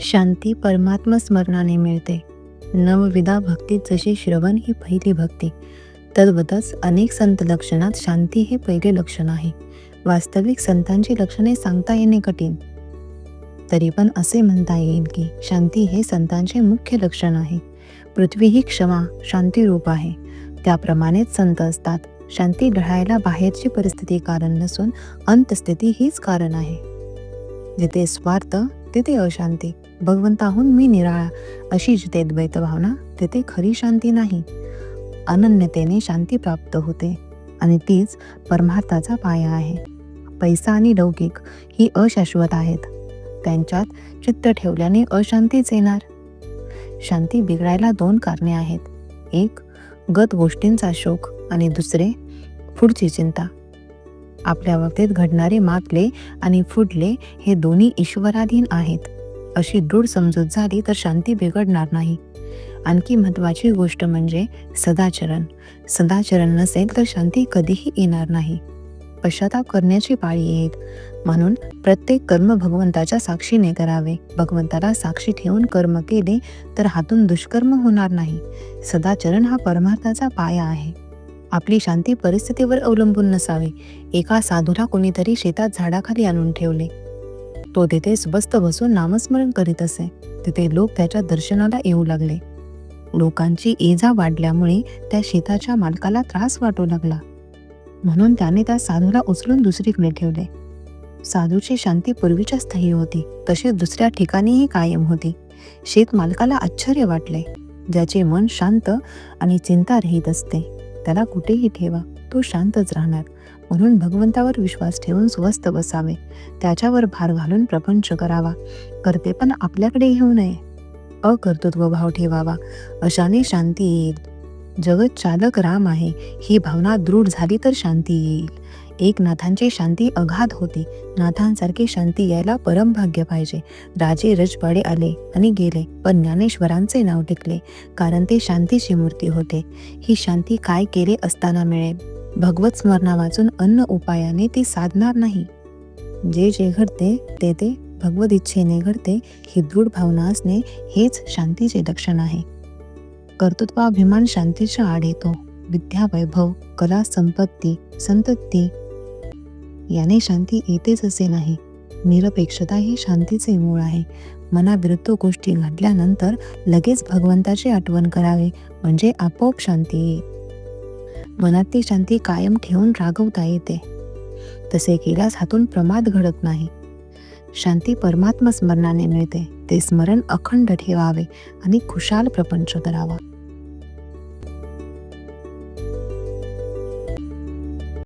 शांती परमात्म स्मरणाने मिळते. नवविधा भक्तीत जशी श्रवण ही पहिली भक्ती. तद्वतच अनेक संत लक्षणात शांती हे पहिले लक्षण आहे. वास्तविक संतांची लक्षणे सांगता येणे कठीण. तरी पण असे म्हणता येईल की शांती हे संतांचे मुख्य लक्षण आहे. पृथ्वी ही क्षमा शांती रूप आहे. त्याप्रमाणेच संत असतात. शांती ढळायला बाहेरची परिस्थिती कारण नसून अंतस्थिती हीच कारण आहे. जिथे स्वार्थ तिथे अशांती. भगवंताहून मी निराळा. अशी जिथे द्वैत भावना. तिथे खरी शांती नाही. अनन्यतेने शांती प्राप्त होते. आणि तीच परमार्थाचा पाया आहे. पैसा आणि लौकिक ही अशाश्वत आहेत. त्यांच्यात चित्त ठेवल्याने अशांतीच येणार. शांती बिघडायला दोन कारणे आहेत. एक गत गोष्टींचा शोक आणि दुसरे पुढची चिंता. आपल्या बाबतीत घडणारे मातले आणि फुटले हे दोन्ही ईश्वराधीन आहेत. अशी दृढ समजूत झाली तर शांती बिघडणार नाही. आणखी महत्त्वाची गोष्ट म्हणजे सदाचरण. सदाचरण नसेल तर शांती कधीही येणार नाही. पश्चाताप करण्याची पाळी येईल. म्हणून प्रत्येक कर्म भगवंताच्या साक्षीने करावे. भगवंताला साक्षी ठेवून कर्म केले तर हातून दुष्कर्म होणार नाही. सदाचरण हा परमार्थाचा पाया आहे. आपली शांती परिस्थितीवर अवलंबून नसावी. एका साधूला कोणीतरी शेतात झाडाखाली आणून ठेवले. तो तिथे स्वस्त बसून नामस्मरण करीत असे. तिथे लोक त्याच्या दर्शनाला येऊ लागले. लोकांची एजा वाढल्यामुळे त्या शेताच्या मालकाला त्रास वाटू लागला. म्हणून त्याने त्या साधूला उचलून दुसरीकडे ठेवले. साधूची शांती पूर्वीच्या स्थायी होती. तशी दुसऱ्या ठिकाणीही कायम होती. शेत मालकाला आश्चर्य वाटले. ज्याचे मन शांत आणि चिंतारहित असते. त्याला कुठेही ठेवा. तो शांतच राहणार. म्हणून भगवंतावर विश्वास ठेवून स्वस्थ बसावे. त्याच्यावर भार घालून प्रपंच करावा. करते पण आपल्याकडे घेऊ नये. अकर्तृत्व भाव ठेवावा. अशाने शांती येईल. जगत चालक राम आहे. ही भावना दृढ झाली तर शांती येईल. एक नाथांची शांती अगाध होती. नाथांसारखी शांती यायला परमभाग्य पाहिजे. राजे रजवाडे आले आणि गेले पण ज्ञानेश्वरांचे नाव टिकले कारण ते शांतीची मूर्ती होते. ही शांती काय केले असताना मिळेल? भगवत स्मरणा वाचून अन्न उपायाने ती साधणार नाही. जे जे घडते ते ते भगवत इच्छेने घडते ही दृढ भावना असणे हेच शांतीचे लक्षण आहे. कर्तृत्वाभिमान शांतीच्या आड येतो. विद्या वैभव कला संपत्ती संतती याने शांती येतेच असे नाही. निरपेक्षता ही शांतीचे मूळ आहे. मनाविरुद्ध गोष्टी घडल्यानंतर लगेच भगवंताची आठवण करावे म्हणजे आपोआप शांती येईल. मनातली शांती कायम ठेवून रागवता येते. तसे केल्यास हातून प्रमाद घडत नाही. शांती परमात्म स्मरणाने मिळते. ते स्मरण अखंड ठेवावे आणि खुशाल प्रपंच करावा.